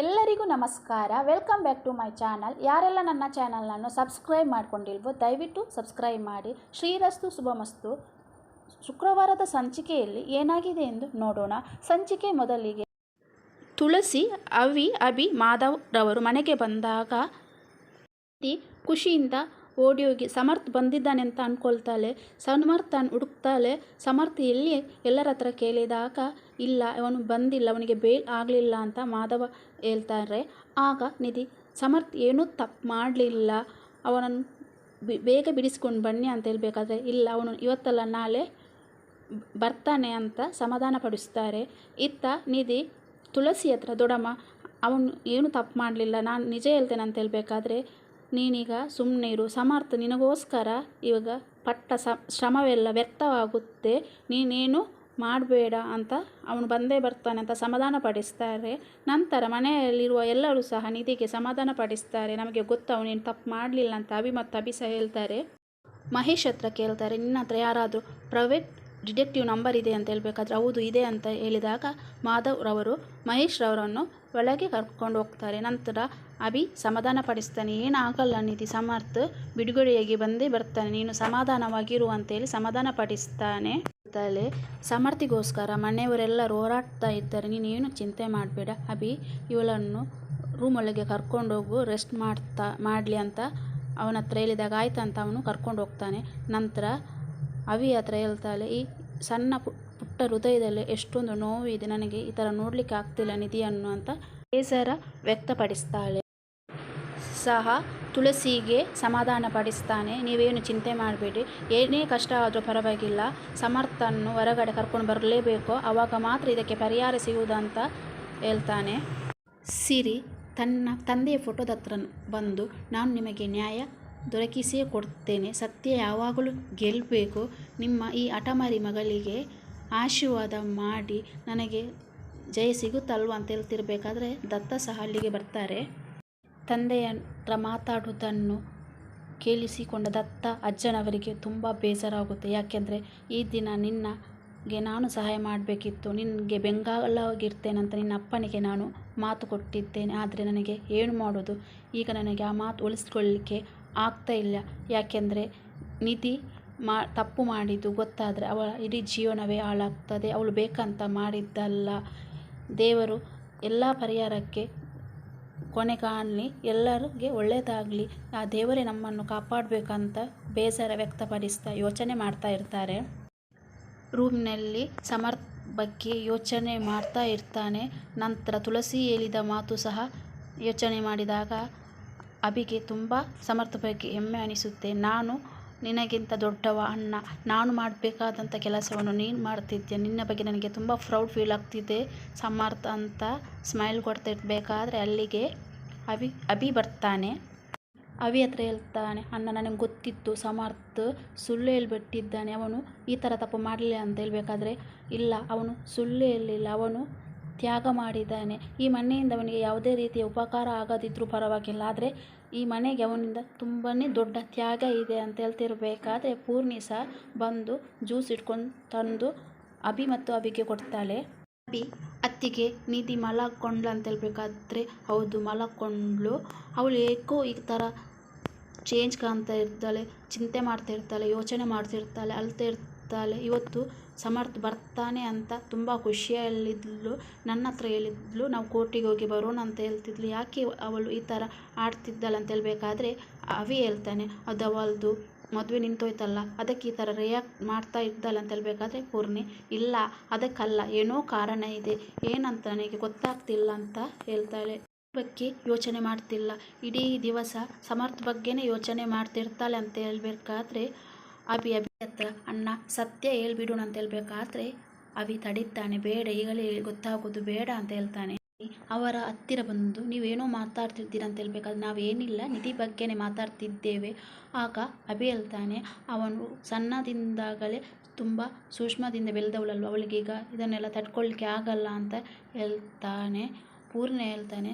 ಎಲ್ಲರಿಗೂ ನಮಸ್ಕಾರ. Welcome back to my channel ಯಾರೆಲ್ಲ ನನ್ನ ಚಾನಲನ್ನು ಸಬ್ಸ್ಕ್ರೈಬ್ ಮಾಡ್ಕೊಂಡಿಲ್ವೋ, ದಯವಿಟ್ಟು ಸಬ್ಸ್ಕ್ರೈಬ್ ಮಾಡಿ. ಶ್ರೀರಸ್ತು ಶುಭಮಸ್ತು. ಶುಕ್ರವಾರದ ಸಂಚಿಕೆಯಲ್ಲಿ ಏನಾಗಿದೆ ಎಂದು ನೋಡೋಣ. ಸಂಚಿಕೆ ಮೊದಲಿಗೆ. ತುಳಸಿ, ಅವಿ, ಅಭಿ, ಮಾಧವ್ ರವರು ಮನೆಗೆ ಬಂದಾಗ ಖುಷಿಯಿಂದ ಓಡಿ ಹೋಗಿ ಸಮರ್ಥ್ ಬಂದಿದ್ದಾನೆ ಅಂತ ಅಂದ್ಕೊಳ್ತಾಳೆ ಸಮರ್ಥನ್ ಹುಡುಕ್ತಾಳೆ. ಸಮರ್ಥ ಎಲ್ಲಿ? ಎಲ್ಲರ ಹತ್ರ ಕೇಳಿದಾಗ, ಇಲ್ಲ, ಅವನು ಬಂದಿಲ್ಲ, ಅವನಿಗೆ ಬೇಲ್ ಆಗಲಿಲ್ಲ ಅಂತ ಮಾಧವ ಹೇಳ್ತಾರೆ. ಆಗ ನಿಧಿ, ಸಮರ್ಥ್ ಏನೂ ತಪ್ಪು ಮಾಡಲಿಲ್ಲ. ಅವನನ್ನು ಬೇಗ ಬಿಡಿಸ್ಕೊಂಡು ಬನ್ನಿ ಅಂತ ಹೇಳಬೇಕಾದ್ರೆ, ಇಲ್ಲ, ಅವನು ಇವತ್ತಲ್ಲ, ನಾಳೆ ಬರ್ತಾನೆ ಅಂತ ಸಮಾಧಾನ ಪಡಿಸ್ತಾರೆ. ಇತ್ತ ನಿಧಿ, ತುಳಸಿ ಹತ್ರ, ದೊಡಮ್ಮ, ಅವನು ಏನು ತಪ್ಪು ಮಾಡಲಿಲ್ಲ, ನಾನು ನಿಜ ಹೇಳ್ತೇನೆ ಅಂತ ಹೇಳ್ಬೇಕಾದ್ರೆ ನೀನೀಗ ಸುಮ್ಮನೆ ಇರು. ಸಮರ್ಥ, ನಿನಗೋಸ್ಕರ ಇವಾಗ ಪಟ್ಟ ಶ್ರಮವೆಲ್ಲ ವ್ಯರ್ಥವಾಗುತ್ತೆ. ನೀನೇನು ಮಾಡಬೇಡ ಅಂತ ಅವನು ಬಂದೇ ಬರ್ತಾನೆ ಅಂತ ಸಮಾಧಾನ ಪಡಿಸ್ತಾರೆ. ನಂತರ ಮನೆಯಲ್ಲಿರುವ ಎಲ್ಲರೂ ಸಹ ನಿಧಿಗೆ ಸಮಾಧಾನ ಪಡಿಸ್ತಾರೆ. ನಮಗೆ ಗೊತ್ತು ಅವನೇನು ತಪ್ಪು ಮಾಡಲಿಲ್ಲ ಅಂತ ಅಭಿ ಮತ್ತು ಹೇಳ್ತಾರೆ. ಮಹೇಶ್ ಹತ್ರ ಕೇಳ್ತಾರೆ, ನಿನ್ನ ಹತ್ರ ಯಾರಾದರೂ ಪ್ರೈವೇಟ್ ಡಿಟೆಕ್ಟಿವ್ ನಂಬರ್ ಇದೆ ಅಂತ ಹೇಳಬೇಕಾದ್ರೆ ಹೌದು, ಇದೆ ಅಂತ ಹೇಳಿದಾಗ ಮಾಧವ್ ರವರು, ಮಹೇಶ್ ರವರನ್ನು ಒಳಗೆ ಕರ್ಕೊಂಡು ಹೋಗ್ತಾರೆ. ನಂತರ ಅಭಿ, ಸಮಾಧಾನ ಪಡಿಸ್ತಾನೆ ಏನಾಗಲ್ಲ ನಿಧಿ, ಸಮರ್ಥ್, ಬಿಡುಗಡೆಯಾಗಿ ಬಂದೇ ಬರ್ತಾನೆ, ನೀನು ಸಮಾಧಾನವಾಗಿರು ಅಂತೇಳಿ ಸಮಾಧಾನ ಪಡಿಸ್ತಾನೆ. ತಲೆ ಸಮರ್ಥಿಗೋಸ್ಕರ ಮನೆಯವರೆಲ್ಲರೂ ಹೋರಾಡ್ತಾ ಇದ್ದಾರೆ. ನೀನೇನು ಚಿಂತೆ ಮಾಡಬೇಡ ಅಭಿ, ಇವಳನ್ನು ರೂಮ್ ಒಳಗೆ ಹೋಗು, ರೆಸ್ಟ್ ಮಾಡ್ತಾ, ಮಾಡಲಿ ಅಂತ ಅವನ ಹತ್ರ ಹೇಳಿದಾಗ ಆಯ್ತು ಅಂತ ಅವನು ಕರ್ಕೊಂಡು ಹೋಗ್ತಾನೆ. ನಂತರ ಅವಿ ಹತ್ರ ಹೇಳ್ತಾಳೆ, ಈ ಸಣ್ಣ ಪುಟ್ಟ ಹೃದಯದಲ್ಲಿ ಎಷ್ಟೊಂದು ನೋವಿದೆ, ನನಗೆ ಈ ಥರ ನೋಡಲಿಕ್ಕೆ ಆಗ್ತಿಲ್ಲ ನಿಧಿಯನ್ನು ಅಂತ ಬೇಸರ ವ್ಯಕ್ತಪಡಿಸ್ತಾಳೆ. ಸಹ ತುಳಸಿಗೆ ಸಮಾಧಾನ ಪಡಿಸ್ತಾನೆ, ನೀವೇನು ಚಿಂತೆ ಮಾಡಬೇಡಿ, ಏನೇ ಕಷ್ಟ ಆದರೂ ಪರವಾಗಿಲ್ಲ, ಸಮರ್ಥನ್ನು ಹೊರಗಡೆ ಕರ್ಕೊಂಡು ಬರಲೇಬೇಕು ಆವಾಗ ಮಾತ್ರ ಇದಕ್ಕೆ ಪರಿಹಾರ ಸಿಗುವುದಂತ ಹೇಳ್ತಾನೆ. ಸಿರಿ, ತನ್ನ ತಂದೆಯ ಫೋಟೋದ ಹತ್ರ ಬಂದು, ನಾನು ನಿಮಗೆ ನ್ಯಾಯ ದೊರಕಿಸಿಯೇ ಕೊಡ್ತೇನೆ. ಸತ್ಯ ಯಾವಾಗಲೂ ಗೆಲ್ಲಬೇಕು ನಿಮ್ಮ ಈ ಹಠಮಾರಿ ಮಗಳಿಗೆ ಆಶೀರ್ವಾದ ಮಾಡಿ ನನಗೆ ಜಯ ಸಿಗುತ್ತಲ್ವ ಅಂತ ಹೇಳ್ತಿರ್ಬೇಕಾದ್ರೆ ದತ್ತ ಸಹ ಅಲ್ಲಿಗೆ ಬರ್ತಾರೆ. ತಂದೆಯ ಹತ್ರ ಮಾತಾಡುವುದನ್ನು ಕೇಳಿಸಿಕೊಂಡ ದತ್ತ ಅಜ್ಜನವರಿಗೆ ತುಂಬ ಬೇಸರಾಗುತ್ತೆ. ಯಾಕೆಂದರೆ ಈ ದಿನ ನಿನ್ನಗೆ ನಾನು ಸಹಾಯ ಮಾಡಬೇಕಿತ್ತು. ನಿನಗೆ ಬೆಂಗಾಲಾಗಿರ್ತೇನಂತ ನಿನ್ನ ಅಪ್ಪನಿಗೆ ನಾನು ಮಾತು ಕೊಟ್ಟಿದ್ದೇನೆ. ಆದರೆ ನನಗೆ ಏನು ಮಾಡೋದು? ಈಗ ನನಗೆ ಆ ಮಾತು ಉಳಿಸ್ಕೊಳ್ಳಿಕ್ಕೆ ಆಗ್ತಾ ಇಲ್ಲ. ಯಾಕೆಂದರೆ ನಿಧಿ ಮಾ, ತಪ್ಪು ಮಾಡಿದ್ದು ಗೊತ್ತಾದರೆ ಅವಳ ಇಡೀ ಜೀವನವೇ ಹಾಳಾಗ್ತದೆ. ಅವಳು ಬೇಕಂತ ಮಾಡಿದ್ದಲ್ಲ. ದೇವರು ಎಲ್ಲ ಪರಿಹಾರಕ್ಕೆ ಕೊನೆ ಕಾಣಲಿ ಎಲ್ಲರಿಗೆ ಒಳ್ಳೆಯದಾಗಲಿ ಆ ದೇವರೇ ನಮ್ಮನ್ನು ಕಾಪಾಡಬೇಕಂತ ಬೇಸರ ವ್ಯಕ್ತಪಡಿಸ್ತಾ ಯೋಚನೆ ಮಾಡ್ತಾ ಇರ್ತಾರೆ. ರೂಮ್ನಲ್ಲಿ ಸಮರ್ಥ ಬಗ್ಗೆ ಯೋಚನೆ ಮಾಡ್ತಾ ಇರ್ತಾನೆ. ನಂತರ ತುಳಸಿ ಹೇಳಿದ ಮಾತು ಸಹ ಯೋಚನೆ ಮಾಡಿದಾಗ ಅಭಿಗೆ ತುಂಬ ಸಮರ್ಥ ಬಗ್ಗೆ ಹೆಮ್ಮೆ ಅನಿಸುತ್ತೆ. ನಾನು ನಿನಗಿಂತ ದೊಡ್ಡವ ಅಣ್ಣ. ನಾನು ಮಾಡಬೇಕಾದಂಥ ಕೆಲಸವನ್ನು ನೀನು ಮಾಡ್ತಿದ್ದೆ ನಿನ್ನ ಬಗ್ಗೆ ನನಗೆ ತುಂಬ ಪ್ರೌಡ್ ಫೀಲ್ ಆಗ್ತಿದೆ. ಸಮರ್ಥ ಅಂತ ಸ್ಮೈಲ್ ಕೊಡ್ತಿರ್ಬೇಕಾದ್ರೆ ಅಲ್ಲಿಗೆ ಅಭಿ ಅಭಿ ಬರ್ತಾನೆ. ಅವಿ ಹತ್ರ ಹೇಳ್ತಾನೆ, ಅಣ್ಣ, ನನಗೆ ಗೊತ್ತಿತ್ತು. ಸಮರ್ಥ ಸುಳ್ಳು ಹೇಳ್ಬಿಟ್ಟಿದ್ದಾನೆ. ಅವನು ಈ ಥರ ತಪ್ಪು ಮಾಡಲಿಲ್ಲ ಅಂತ ಹೇಳಬೇಕಾದ್ರೆ, ಇಲ್ಲ, ಅವನು ಸುಳ್ಳು ಹೇಳಲಿಲ್ಲ ಅವನು ತ್ಯಾಗ ಮಾಡಿದ್ದಾನೆ. ಈ ಮನೆಯಿಂದ ಅವನಿಗೆ ಯಾವುದೇ ರೀತಿಯ ಉಪಕಾರ ಆಗದಿದ್ದರೂ ಪರವಾಗಿಲ್ಲ. ಆದರೆ ಈ ಮನೆಗೆ ಅವನಿಂದ ತುಂಬಾ ದೊಡ್ಡ ತ್ಯಾಗ ಇದೆ ಅಂತ ಹೇಳ್ತಿರಬೇಕಾದ್ರೆ ಪೂರ್ಣಿ ಸಹ ಬಂದು ಜ್ಯೂಸ್ ಇಟ್ಕೊಂಡು ತಂದು ಅಭಿ ಮತ್ತು ಅಭಿಗೆ ಕೊಡ್ತಾಳೆ. ಅಭಿ ಅತ್ತಿಗೆ ನಿಧಿ ಮಲಕೊಂಡ್ಲು ಅಂತ ಹೇಳ್ಬೇಕಾದ್ರೆ ಹೌದು ಮಲಕೊಂಡ್ಲು ಅವಳು ಏಕೋ ಈ ಥರ ಚೇಂಜ್ ಕಾಣ್ತಾ ಇರ್ತಾಳೆ, ಚಿಂತೆ ಮಾಡ್ತಾ ಇರ್ತಾಳೆ, ಯೋಚನೆ ಮಾಡ್ತಿರ್ತಾಳೆ ಅಳ್ತಾ ಇರ್ತಾಳೆ. ಇವತ್ತು ಸಮರ್ಥ್ ಬರ್ತಾನೆ ಅಂತ ತುಂಬ ಖುಷಿಯಲ್ಲಿದ್ಲು. ನನ್ನ ಹತ್ರ ಹೇಳಿದ್ಲು, ನಾವು ಕೋರ್ಟಿಗೆ ಹೋಗಿ ಬರೋಣ ಅಂತ ಹೇಳ್ತಿದ್ಲು. ಯಾಕೆ ಅವಳು ಈ ಥರ ಆಡ್ತಿದ್ದಾಳೆ ಅಂತ ಹೇಳಬೇಕಾದ್ರೆ ಅವಿ ಹೇಳ್ತಾನೆ, ಅದು ಅವಳದು, ಮದುವೆ ನಿಂತೋಯ್ತಲ್ಲ, ಅದಕ್ಕೆ ಈ ಥರ ರಿಯಾಕ್ಟ್ ಮಾಡ್ತಾ ಇದ್ದಾಳೆ ಅಂತ ಹೇಳಬೇಕಾದ್ರೆ ಪೂರ್ಣಿ, ಇಲ್ಲ, ಅದಕ್ಕಲ್ಲ, ಏನೋ ಕಾರಣ ಇದೆ, ಏನಂತ ನನಗೆ ಗೊತ್ತಾಗ್ತಿಲ್ಲ ಅಂತ ಹೇಳ್ತಾಳೆ. ಬಗ್ಗೆ ಯೋಚನೆ ಮಾಡ್ತಿಲ್ಲ. ಇಡೀ ದಿವಸ ಸಮರ್ಥ ಬಗ್ಗೆನೇ ಯೋಚನೆ ಮಾಡ್ತಿರ್ತಾಳೆ ಅಂತ ಹೇಳ್ಬೇಕಾದ್ರೆ ಅಭಿ ಅಭಿ ಹತ್ರ ಅಣ್ಣ, ಸತ್ಯ ಹೇಳ್ಬಿಡೋಣ ಅಂತ ಹೇಳ್ಬೇಕಾದ್ರೆ ಅಭಿ ತಡೀತಾನೆ, ಬೇಡ, ಈಗಲೇ ಗೊತ್ತಾಗೋದು ಬೇಡ ಅಂತ ಹೇಳ್ತಾನೆ ಅವರ ಹತ್ತಿರ ಬಂದು ನೀವೇನೋ ಮಾತಾಡ್ತಿದ್ದೀರ ಅಂತ ಹೇಳ್ಬೇಕಾದ್ರೆ ನಾವೇನಿಲ್ಲ, ನಿಧಿ ಬಗ್ಗೆನೇ ಮಾತಾಡ್ತಿದ್ದೇವೆ. ಆಗ ಅಭಿ ಹೇಳ್ತಾನೆ, ಅವನು ಸಣ್ಣದಿಂದಾಗಲೇ ತುಂಬ ಸೂಕ್ಷ್ಮದಿಂದ ಬೆಳೆದವಳಲ್ವ, ಅವಳಿಗೀಗ ಇದನ್ನೆಲ್ಲ ತಡ್ಕೊಳ್ಳಿಕ್ಕೆ ಆಗಲ್ಲ ಅಂತ ಹೇಳ್ತಾನೆ, ಪೂರ್ಣ ಹೇಳ್ತಾನೆ.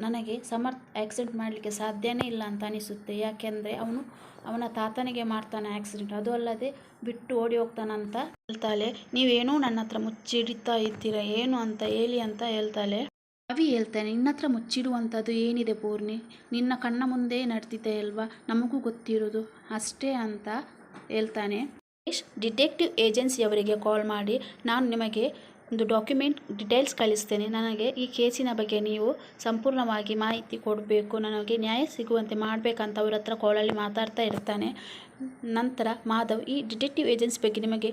ನನಗೆ ಸಮರ್ಥ್ ಆಕ್ಸಿಡೆಂಟ್ ಮಾಡಲಿಕ್ಕೆ ಸಾಧ್ಯನೇ ಇಲ್ಲ ಅಂತ ಅನಿಸುತ್ತೆ. ಯಾಕೆಂದರೆ ಅವನು ಅವನ ತಾತನಿಗೆ ಮಾಡ್ತಾನೆ ಆಕ್ಸಿಡೆಂಟ್. ಅದು ಅಲ್ಲದೆ ಬಿಟ್ಟು ಓಡಿ ಹೋಗ್ತಾನಂತ ಹೇಳ್ತಾಳೆ. ನೀವೇನೋ ನನ್ನ ಹತ್ರ ಮುಚ್ಚಿಡ್ತಾ ಇದ್ದೀರಾ, ಏನು ಅಂತ ಹೇಳಿ ಅಂತ ಹೇಳ್ತಾಳೆ. ಅವಿ ಹೇಳ್ತಾನೆ, ನಿನ್ನ ಹತ್ರ ಮುಚ್ಚಿಡುವಂಥದ್ದು ಏನಿದೆ ಪೂರ್ಣಿ? ನಿನ್ನ ಕಣ್ಣ ಮುಂದೆ ನಡೆದಿದೆ ಅಲ್ವಾ? ನಮಗೂ ಗೊತ್ತಿರೋದು ಅಷ್ಟೇ ಅಂತ ಹೇಳ್ತಾನೆ. ಡಿಟೆಕ್ಟಿವ್ ಏಜೆನ್ಸಿಯವರಿಗೆ ಕಾಲ್ ಮಾಡಿ, ನಾನು ನಿಮಗೆ ಒಂದು ಡಾಕ್ಯುಮೆಂಟ್ ಡಿಟೇಲ್ಸ್ ಕಳಿಸ್ತೇನೆ. ನನಗೆ ಈ ಕೇಸಿನ ಬಗ್ಗೆ ನೀವು ಸಂಪೂರ್ಣವಾಗಿ ಮಾಹಿತಿ ಕೊಡಬೇಕು. ನನಗೆ ನ್ಯಾಯ ಸಿಗುವಂತೆ ಮಾಡಬೇಕಂತ ಅವ್ರ ಹತ್ರ ಕಾಲಲ್ಲಿ ಮಾತಾಡ್ತಾ ಇರ್ತಾನೆ. ನಂತರ, ಮಾಧವ್, ಈ ಡಿಟೆಕ್ಟಿವ್ ಏಜೆನ್ಸಿ ಬಗ್ಗೆ ನಿಮಗೆ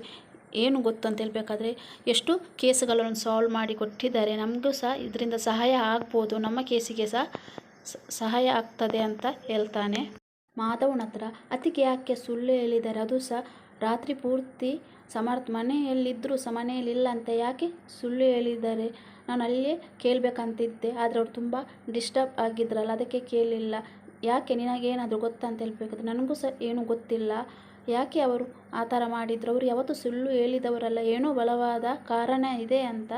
ಏನು ಗೊತ್ತು ಅಂತ ಹೇಳಬೇಕಾದ್ರೆ, ಎಷ್ಟು ಕೇಸುಗಳನ್ನು ಸಾಲ್ವ್ ಮಾಡಿ ಕೊಟ್ಟಿದ್ದಾರೆ ನಮಗೂ ಸಹ ಇದರಿಂದ ಸಹಾಯ ಆಗ್ಬೋದು. ನಮ್ಮ ಕೇಸಿಗೆ ಸಹ ಸಹಾಯ ಆಗ್ತದೆ ಅಂತ ಹೇಳ್ತಾನೆ. ಮಾಧವನ ಹತ್ರ ಅತಿಗೆ ಯಾಕೆ ಸುಳ್ಳು ಹೇಳಿದ್ದಾರೆ? ಅದು ಸಹ ರಾತ್ರಿ ಪೂರ್ತಿ ಸಮರ್ಥ ಮನೆಯಲ್ಲಿದ್ದರೂ ಸಹ ಮನೆಯಲ್ಲಿಲ್ಲ ಅಂತ ಯಾಕೆ ಸುಳ್ಳು ಹೇಳಿದ್ದಾರೆ? ನಾನು ಅಲ್ಲೇ ಕೇಳಬೇಕಂತಿದ್ದೆ, ಆದರೆ ಅವ್ರು ತುಂಬ ಡಿಸ್ಟರ್ಬ್ ಆಗಿದ್ರಲ್ಲ, ಅದಕ್ಕೆ ಕೇಳಿಲ್ಲ. ಯಾಕೆ ನಿನಗೇನಾದರೂ ಗೊತ್ತಾ ಅಂತ ಹೇಳ್ಬೇಕಾದ್ರೆ, ನನಗೂ ಸಹ ಏನೂ ಗೊತ್ತಿಲ್ಲ. ಯಾಕೆ ಅವರು ಆ ಥರ ಮಾಡಿದ್ರು? ಅವರು ಯಾವತ್ತೂ ಸುಳ್ಳು ಹೇಳಿದವರಲ್ಲ, ಏನೋ ಬಲವಾದ ಕಾರಣ ಇದೆ ಅಂತ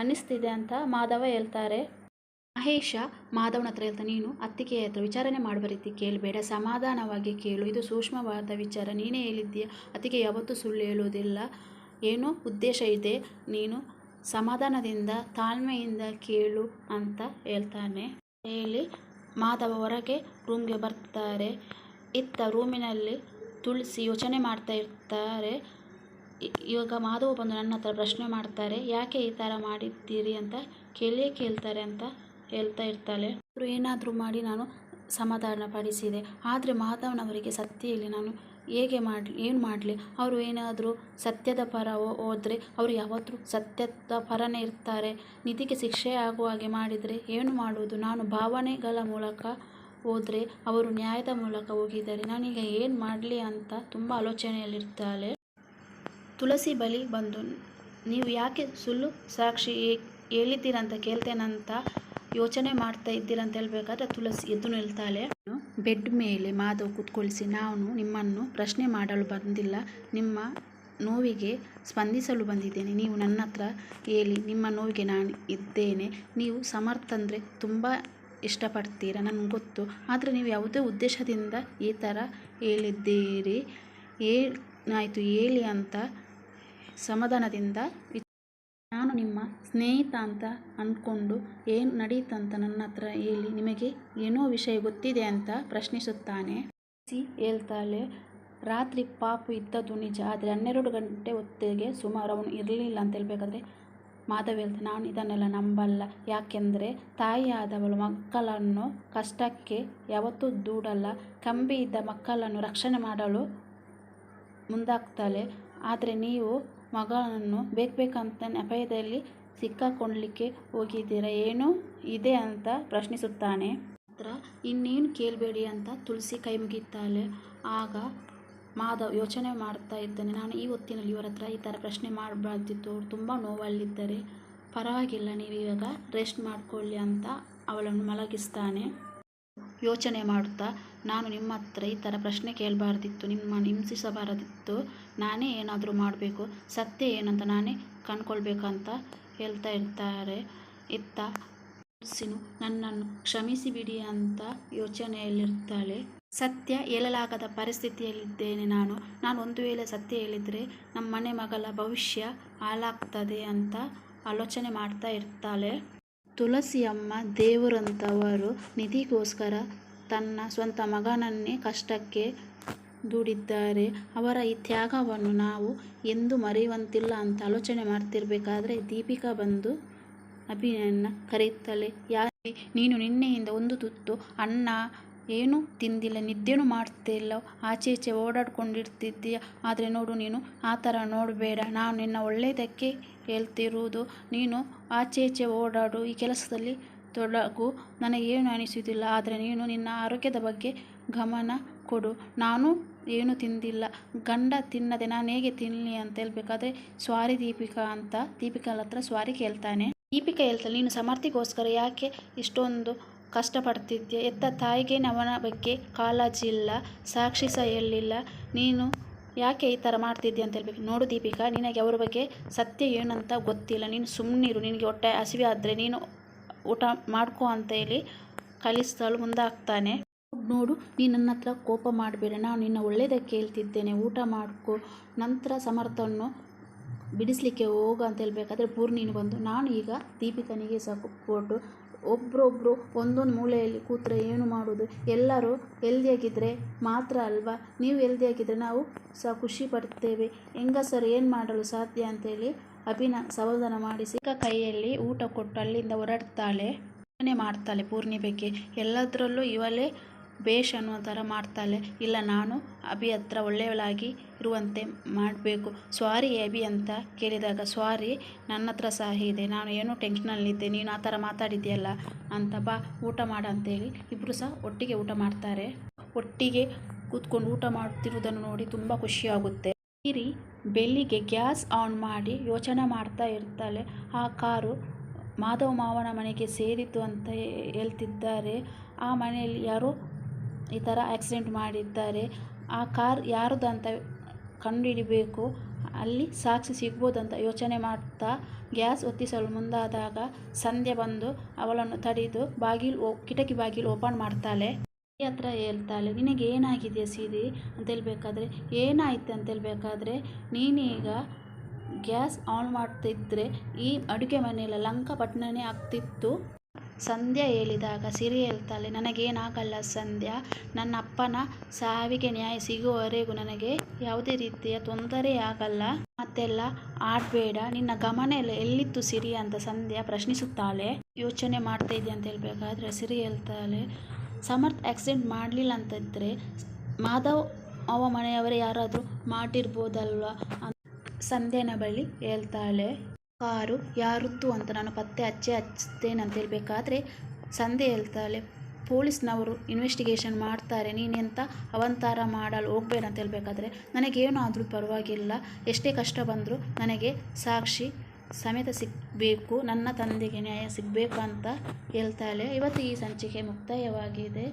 ಅನ್ನಿಸ್ತಿದೆ ಅಂತ ಮಾಧವ ಹೇಳ್ತಾರೆ. ಮಹೇಶ ಮಾಧವನ ಹತ್ರ ಹೇಳ್ತಾನೆ, ನೀನು ಅತ್ತಿಗೆ ಹತ್ರ ವಿಚಾರಣೆ ಮಾಡುವ ರೀತಿ ಕೇಳಬೇಡ ಸಮಾಧಾನವಾಗಿ ಕೇಳು, ಇದು ಸೂಕ್ಷ್ಮವಾದ ವಿಚಾರ, ನೀನೇ ಹೇಳಿದ್ದೀಯ, ಅತ್ತಿಗೆ ಯಾವತ್ತೂ ಸುಳ್ಳು ಹೇಳುವುದಿಲ್ಲ, ಏನೋ ಉದ್ದೇಶ ಇದೆ, ನೀನು ಸಮಾಧಾನದಿಂದ, ತಾಳ್ಮೆಯಿಂದ ಕೇಳು ಅಂತ ಹೇಳ್ತಾನೆ. ಹೇಳಿ, ಮಾಧವ ಹೊರಗೆ ರೂಮ್ಗೆ ಬರ್ತಾರೆ, ಇತ್ತ ರೂಮಿನಲ್ಲಿ ತುಳಸಿ ಯೋಚನೆ ಮಾಡ್ತಾ ಇರ್ತಾರೆ ಇವಾಗ ಮಾಧವ ಬಂದು ನನ್ನ ಹತ್ರ ಪ್ರಶ್ನೆ ಮಾಡ್ತಾರೆ, ಯಾಕೆ ಈ ಥರ ಮಾಡಿದ್ದೀರಿ ಅಂತ ಕೇಳಿಯೇ ಕೇಳ್ತಾರೆ ಅಂತ ಹೇಳ್ತಾ ಇರ್ತಾಳೆ. ಅವರು ಏನಾದರೂ ಮಾಡಿ ನಾನು ಸಮಾಧಾನ ಪಡಿಸಿದೆ. ಆದರೆ ಮಾಧವನವರಿಗೆ ಸತ್ಯ ಇಲ್ಲಿ ನಾನು ಹೇಗೆ ಮಾಡಲಿ ಏನು ಮಾಡಲಿ? ಅವರು ಏನಾದರೂ ಸತ್ಯದ ಪರ ಹೋದರೆ ಅವರು ಯಾವತ್ತೂ ಸತ್ಯದ ಪರನೇ ಇರ್ತಾರೆ. ನಿಧಿಗೆ ಶಿಕ್ಷೆ ಆಗುವ ಹಾಗೆ ಮಾಡಿದರೆ ಏನು ಮಾಡುವುದು ನಾನು ಭಾವನೆಗಳ ಮೂಲಕ ಹೋದರೆ ಅವರು ನ್ಯಾಯದ ಮೂಲಕ ಹೋಗಿದ್ದಾರೆ. ನಾನೀಗ ಏನು ಮಾಡಲಿ ಅಂತ ತುಂಬ ಆಲೋಚನೆಯಲ್ಲಿರ್ತಾಳೆ. ತುಳಸಿ ಬಳಿ ಬಂದು, ನೀವು ಯಾಕೆ ಸುಳ್ಳು ಸಾಕ್ಷಿ ಹೇಳಿದ್ದೀರಂತ ಕೇಳ್ತೇನಂತ ಯೋಚನೆ ಮಾಡ್ತಾ ಇದ್ದೀರಂತ ಹೇಳ್ಬೇಕಾದ್ರೆ ತುಳಸಿ ಎದ್ದು ನಿಲ್ತಾಳೆ. ಬೆಡ್ ಮೇಲೆ ಮಾಧವ್ ಕುತ್ಕೊಳಿಸಿ, ನಾನು ನಿಮ್ಮನ್ನು ಪ್ರಶ್ನೆ ಮಾಡಲು ಬಂದಿಲ್ಲ. ನಿಮ್ಮ ನೋವಿಗೆ ಸ್ಪಂದಿಸಲು ಬಂದಿದ್ದೇನೆ. ನೀವು ನನ್ನ ಹತ್ರ ಹೇಳಿ, ನಿಮ್ಮ ನೋವಿಗೆ ನಾನು ಇದ್ದೇನೆ. ನೀವು ಸಮರ್ಥ ಅಂದರೆ ತುಂಬ ಇಷ್ಟಪಡ್ತೀರಾ? ನನಗೆ ಗೊತ್ತು. ಆದರೆ ನೀವು ಯಾವುದೇ ಉದ್ದೇಶದಿಂದ ಈ ಥರ ಹೇಳಿದ್ದೀರಿ, ಏನಾಯಿತು, ಹೇಳಿ ಅಂತ ಸಮಾಧಾನದಿಂದ ಸ್ನೇಹಿತ ಅಂತ ಅಂದ್ಕೊಂಡು ಏನು ನಡೀತಂತ ನನ್ನ ಹತ್ರ ಹೇಳಿ, ನಿಮಗೆ ಏನೋ ವಿಷಯ ಗೊತ್ತಿದೆ ಅಂತ ಪ್ರಶ್ನಿಸುತ್ತಾನೆ. ಸಿ ಹೇಳ್ತಾಳೆ, ರಾತ್ರಿ ಪಾಪು ಇದ್ದದ್ದು ನಿಜ, ಆದರೆ ಹನ್ನೆರಡು ಗಂಟೆ ಹೊತ್ತಿಗೆ ಸುಮಾರು ಅವನು ಇರಲಿಲ್ಲ ಅಂತ ಹೇಳ್ಬೇಕಾದ್ರೆ ಮಾಧವ್ ಹೇಳ್ತಾನೆ, ನಾನು ಇದನ್ನೆಲ್ಲ ನಂಬಲ್ಲ. ಯಾಕೆಂದರೆ ತಾಯಿಯಾದವಳು ಮಕ್ಕಳನ್ನು ಕಷ್ಟಕ್ಕೆ ಯಾವತ್ತೂ ದೂಡಲ್ಲ. ಕಂಬಿ ಇದ್ದ ಮಕ್ಕಳನ್ನು ರಕ್ಷಣೆ ಮಾಡಲು ಮುಂದಾಗ್ತಾಳೆ. ಆದರೆ ನೀವು ಮಗಳನ್ನು ಬೇಕು ಬೇಕಂತ ನೆಪದಲ್ಲಿ ಸಿಕ್ಕಾಕೊಳ್ಳಲಿಕ್ಕೆ ಹೋಗಿದ್ದೀರಾ? ಏನು ಇದೆ ಅಂತ ಪ್ರಶ್ನಿಸುತ್ತಾನೆ. ಹತ್ರ ಇನ್ನೇನು ಕೇಳಬೇಡಿ ಅಂತ ತುಳಸಿ ಕೈ ಮುಗಿತಾಳೆ ಆಗ ಮಾಧವ್ ಯೋಚನೆ ಮಾಡ್ತಾ ಇದ್ದಾನೆ, ನಾನು ಈ ಹೊತ್ತಿನಲ್ಲಿ ಇವರ ಹತ್ರ ಈ ಥರ ಪ್ರಶ್ನೆ ಮಾಡಬಾರ್ದಿತ್ತು, ಅವ್ರು ತುಂಬ ನೋವಲ್ಲಿದ್ದಾರೆ. ಪರವಾಗಿಲ್ಲ ನೀವು ಇವಾಗ ರೆಸ್ಟ್ ಮಾಡಿಕೊಳ್ಳಿ ಅಂತ ಅವಳನ್ನು ಮಲಗಿಸ್ತಾನೆ. ಯೋಚನೆ ಮಾಡುತ್ತಾ, ನಾನು ನಿಮ್ಮ ಹತ್ರ ಈ ಥರ ಪ್ರಶ್ನೆ ಕೇಳಬಾರ್ದಿತ್ತು, ನಿಮ್ಮ ಹಿಂಸಿಸಬಾರದಿತ್ತು, ನಾನೇ ಏನಾದರೂ ಮಾಡಬೇಕು, ಸತ್ಯ ಏನಂತ ನಾನೇ ಕಂಡ್ಕೊಳ್ಬೇಕಂತ ಹೇಳ್ತಾ ಇರ್ತಾರೆ, ಇತ್ತ ಸಿನು ನನ್ನನ್ನು ಕ್ಷಮಿಸಿ ಬಿಡಿ ಅಂತ ಯೋಚನೆಯಲ್ಲಿರ್ತಾಳೆ. ಸತ್ಯ ಹೇಳಲಾಗದ ಪರಿಸ್ಥಿತಿಯಲ್ಲಿದ್ದೇನೆ ನಾನು. ನಾನು ಒಂದು ವೇಳೆ ಸತ್ಯ ಹೇಳಿದರೆ ನಮ್ಮ ಮನೆ ಮಗಳ ಭವಿಷ್ಯ ಹಾಳಾಗ್ತದೆ ಅಂತ ಆಲೋಚನೆ ಮಾಡ್ತಾ ಇರ್ತಾಳೆ. ತುಳಸಿಯಮ್ಮ ದೇವರಂತವರು ನಿಧಿಗೋಸ್ಕರ ತನ್ನ ಸ್ವಂತ ಮಗನನ್ನೇ ಕಷ್ಟಕ್ಕೆ ದೂಡಿದ್ದಾರೆ. ಅವರ ಈ ತ್ಯಾಗವನ್ನು ನಾವು ಎಂದು ಮರೆಯುವಂತಿಲ್ಲ ಅಂತ ಆಲೋಚನೆ ಮಾಡ್ತಿರ್ಬೇಕಾದ್ರೆ ದೀಪಿಕಾ ಬಂದು ಅಭಿನಯನ ಕರೆಯುತ್ತಲೇ ಯಾಕೆ ನೀನು ನಿನ್ನೆಯಿಂದ ಒಂದು ತುತ್ತು ಅನ್ನ ಏನೂ ತಿಂದಿಲ್ಲ, ನಿದ್ದೆನೂ ಮಾಡ್ತಿಲ್ಲ ಆಚೆ ಈಚೆ ಓಡಾಡ್ಕೊಂಡಿರ್ತಿದ್ದೀಯ. ಆದರೆ ನೋಡು ನೀನು, ಆ ಥರ ನೋಡಬೇಡ. ನಾನು ನಿನ್ನ ಒಳ್ಳೆಯದಕ್ಕೆ ಹೇಳ್ತಿರುವುದು ನೀನು ಆಚೆ ಈಚೆ ಓಡಾಡು. ಈ ಕೆಲಸದಲ್ಲಿ ತೊಡಗು. ನನಗೇನು ಅನಿಸುವುದಿಲ್ಲ. ಆದರೆ ನೀನು ನಿನ್ನ ಆರೋಗ್ಯದ ಬಗ್ಗೆ ಗಮನ ಕೊಡು. ನಾನು ಏನು ತಿಂದಿಲ್ಲ. ಗಂಡ ತಿನ್ನದೆ ನಾನು ಹೇಗೆ ತಿನ್ನಲಿ ಅಂತ ಹೇಳ್ಬೇಕಾದ್ರೆ ಸ್ವಾರಿ ದೀಪಿಕಾ ಅಂತ ದೀಪಿಕಾ ಹತ್ರ ಸ್ವಾರಿ ಕೇಳ್ತಾನೆ. ದೀಪಿಕಾ ಹೇಳ್ತಾನೆ, ನೀನು ಸಮರ್ಥಿಗೋಸ್ಕರ ಯಾಕೆ ಇಷ್ಟೊಂದು ಕಷ್ಟಪಡ್ತಿದ್ಯಾ? ಎತ್ತ ತಾಯಿಗೆ ನವನ ಬಗ್ಗೆ ಕಾಳಜಿ ಇಲ್ಲ, ಸಾಕ್ಷಿ ಸಹ ಹೇಳಿಲ್ಲ. ನೀನು ಯಾಕೆ ಈ ಥರ ಮಾಡ್ತಿದ್ದೆ ಅಂತ ಹೇಳ್ಬೇಕು. ನೋಡು ದೀಪಿಕಾ, ನಿನಗೆ ಅವ್ರ ಬಗ್ಗೆ ಸತ್ಯ ಏನಂತ ಗೊತ್ತಿಲ್ಲ. ನೀನು ಸುಮ್ಮನಿರು ನಿನಗೆ ಹೊಟ್ಟೆ ಹಸಿವೆ ಆದರೆ ನೀನು ಊಟ ಮಾಡ್ಕೋ ಅಂತ ಹೇಳಿ ಕಲಿಸ್ತಾಳು ಮುಂದಾಗ್ತಾನೆ. ನೋಡು ನೀನು ನನ್ನ ಹತ್ರ ಕೋಪ ಮಾಡಬೇಡ. ನಾನು ನಿನ್ನ ಒಳ್ಳೆಯದಕ್ಕೆ ಹೇಳ್ತಿದ್ದೇನೆ ಊಟ ಮಾಡ್ಕೊ. ನಂತರ ಸಮರ್ಥವನ್ನು ಬಿಡಿಸ್ಲಿಕ್ಕೆ ಹೋಗು ಅಂತ ಹೇಳ್ಬೇಕಾದ್ರೆ ಪೂರ್ಣಿನು ಬಂದು, ನಾನು ಈಗ ದೀಪಿಕನಿಗೆ ಸಪೋರ್ಟು ಒಬ್ಬರೊಬ್ಬರು ಒಂದೊಂದು ಮೂಲೆಯಲ್ಲಿ ಕೂತ್ರೆ ಏನು ಮಾಡೋದು? ಎಲ್ಲರೂ ಹೆಲ್ದಿಯಾಗಿದ್ದರೆ ಮಾತ್ರ ಅಲ್ವಾ? ನೀವು ಹೆಲ್ದಿಯಾಗಿದ್ದರೆ ನಾವು ಸಹ ಖುಷಿ ಪಡ್ತೇವೆ. ಹೆಂಗಸರು ಏನು ಮಾಡಲು ಸಾಧ್ಯ ಅಂತೇಳಿ ಅಭಿನ ಮಾಡಿ ಸಿಕ್ಕ ಕೈಯಲ್ಲಿ ಊಟ ಕೊಟ್ಟು ಅಲ್ಲಿಂದ ಹೊರಡ್ತಾಳೆ. ಮಾಡ್ತಾಳೆ ಮಾಡ್ತಾಳೆ ಬಗ್ಗೆ ಎಲ್ಲದರಲ್ಲೂ ಇವಳೇ ಬೇಷ್ ಅನ್ನೋ ಥರ ಮಾಡ್ತಾಳೆ. ಇಲ್ಲ, ನಾನು ಅಭಿ ಹತ್ರ ಒಳ್ಳೆಯವಳಾಗಿ ಇರುವಂತೆ ಮಾಡಬೇಕು. ಸ್ವಾರಿ ಅಭಿ ಅಂತ ಕೇಳಿದಾಗ, ಸ್ವಾರಿ, ನನ್ನ ಹತ್ರ ಸಹ ಇದೆ. ನಾನು ಏನೋ ಟೆನ್ಷನಲ್ಲಿದ್ದೆ. ನೀನು ಆ ಥರ ಮಾತಾಡಿದ್ದೀಯಲ್ಲ ಅಂತ ಬಾ, ಊಟ ಮಾಡು ಅಂತೇಳಿ ಇಬ್ಬರು ಸಹ ಒಟ್ಟಿಗೆ ಊಟ ಮಾಡ್ತಾರೆ. ಒಟ್ಟಿಗೆ ಕೂತ್ಕೊಂಡು ಊಟ ಮಾಡ್ತಿರುವುದನ್ನು ನೋಡಿ ತುಂಬ ಖುಷಿಯಾಗುತ್ತೆ ಇರಿ ಬೆಲ್ಲಿಗೆ ಗ್ಯಾಸ್ ಆನ್ ಮಾಡಿ ಯೋಚನೆ ಮಾಡ್ತಾ ಇರ್ತಾಳೆ. ಆ ಕಾರು ಮಾಧವ ಮಾವನ ಮನೆಗೆ ಸೇರಿತು ಅಂತ ಹೇಳ್ತಿದ್ದಾರೆ. ಆ ಮನೆಯಲ್ಲಿ ಯಾರೋ ಈ ಥರ ಆಕ್ಸಿಡೆಂಟ್ ಮಾಡಿದ್ದಾರೆ. ಆ ಕಾರ್ ಯಾರ್ದು ಅಂತ ಕಂಡುಹಿಡಿಬೇಕು, ಅಲ್ಲಿ ಸಾಕ್ಷಿ ಸಿಗ್ಬೋದಂತ ಯೋಚನೆ ಮಾಡ್ತಾ ಗ್ಯಾಸ್ ಒತ್ತಿಸಲು ಮುಂದಾದಾಗ ಸಂಧ್ಯೆ ಬಂದು ಅವಳನ್ನು ತಡೆದು ಬಾಗಿಲು ಕಿಟಕಿ ಬಾಗಿಲು ಓಪನ್ ಮಾಡ್ತಾಳೆ. ಹತ್ರ ಹೇಳ್ತಾಳೆ, ನಿನಗೆ ಏನಾಗಿದೆ ಸಿರಿ ಅಂತ ಹೇಳ್ಬೇಕಾದ್ರೆ, ಏನಾಯಿತು? ಅಂತ ಹೇಳ್ಬೇಕಾದ್ರೆ, ನೀನೀಗ ಗ್ಯಾಸ್ ಆನ್ ಮಾಡ್ತಿದ್ದರೆ ಈ ಅಡುಗೆ ಮನೆಯಲ್ಲ ಲಂಕಪಟ್ಟಣನೇ ಆಗ್ತಿತ್ತು. ಸಂಧ್ಯಾ ಹೇಳಿದಾಗ ಸಿರಿ ಹೇಳ್ತಾಳೆ ನನಗೇನಾಗಲ್ಲ ಸಂಧ್ಯಾ, ನನ್ನ ಅಪ್ಪನ ಸಾವಿಗೆ ನ್ಯಾಯ ಸಿಗುವವರೆಗೂ ನನಗೆ ಯಾವುದೇ ರೀತಿಯ ತೊಂದರೆ ಆಗಲ್ಲ. ಮತ್ತೆಲ್ಲ ಆಡಬೇಡ, ನಿನ್ನ ಗಮನ ಎಲ್ಲ ಎಲ್ಲಿತ್ತು ಸಿರಿ ಅಂತ ಸಂಧ್ಯಾ ಪ್ರಶ್ನಿಸುತ್ತಾಳೆ. ಯೋಚನೆ ಮಾಡ್ತಾ ಇದ್ದೆ ಅಂತ ಹೇಳ್ಬೇಕಾದ್ರೆ ಸಿರಿ ಹೇಳ್ತಾಳೆ ಸಮರ್ಥ್ ಆಕ್ಸಿಡೆಂಟ್ ಮಾಡಲಿಲ್ಲ ಅಂತಿದ್ರೆ ಮಾಧವ್ ಅವ ಮನೆಯವರೇ ಯಾರಾದರೂ ಮಾಡಿರ್ಬೋದಲ್ವ ಸಂಧ್ಯನ ಬಳಿ ಹೇಳ್ತಾಳೆ. ಕಾರು ಯಾರದ್ದು ಅಂತ ನಾನು ಪತ್ತೆ ಹಚ್ಚೆ ಹೇಳಬೇಕಾದ್ರೆ ಸಂದೇ ಹೇಳ್ತಾಳೆ, ಪೊಲೀಸ್ನವರು ಇನ್ವೆಸ್ಟಿಗೇಷನ್ ಮಾಡ್ತಾರೆ ನೀನೆಂತ ಅವಂತಾರ ಮಾಡಲು ಹೋಗ್ಬೇಡ ಅಂತ ಹೇಳ್ಬೇಕಾದ್ರೆ ನನಗೇನು ಆದರೂ ಪರವಾಗಿಲ್ಲ, ಎಷ್ಟೇ ಕಷ್ಟ ಬಂದರೂ ನನಗೆ ಸಾಕ್ಷಿ ಸಮೇತ ಸಿಗಬೇಕು, ನನ್ನ ತಂದೆಗೆ ನ್ಯಾಯ ಸಿಗಬೇಕು ಅಂತ ಹೇಳ್ತಾಳೆ. ಇವತ್ತು ಈ ಸಂಚಿಕೆ ಮುಕ್ತಾಯವಾಗಿದೆ.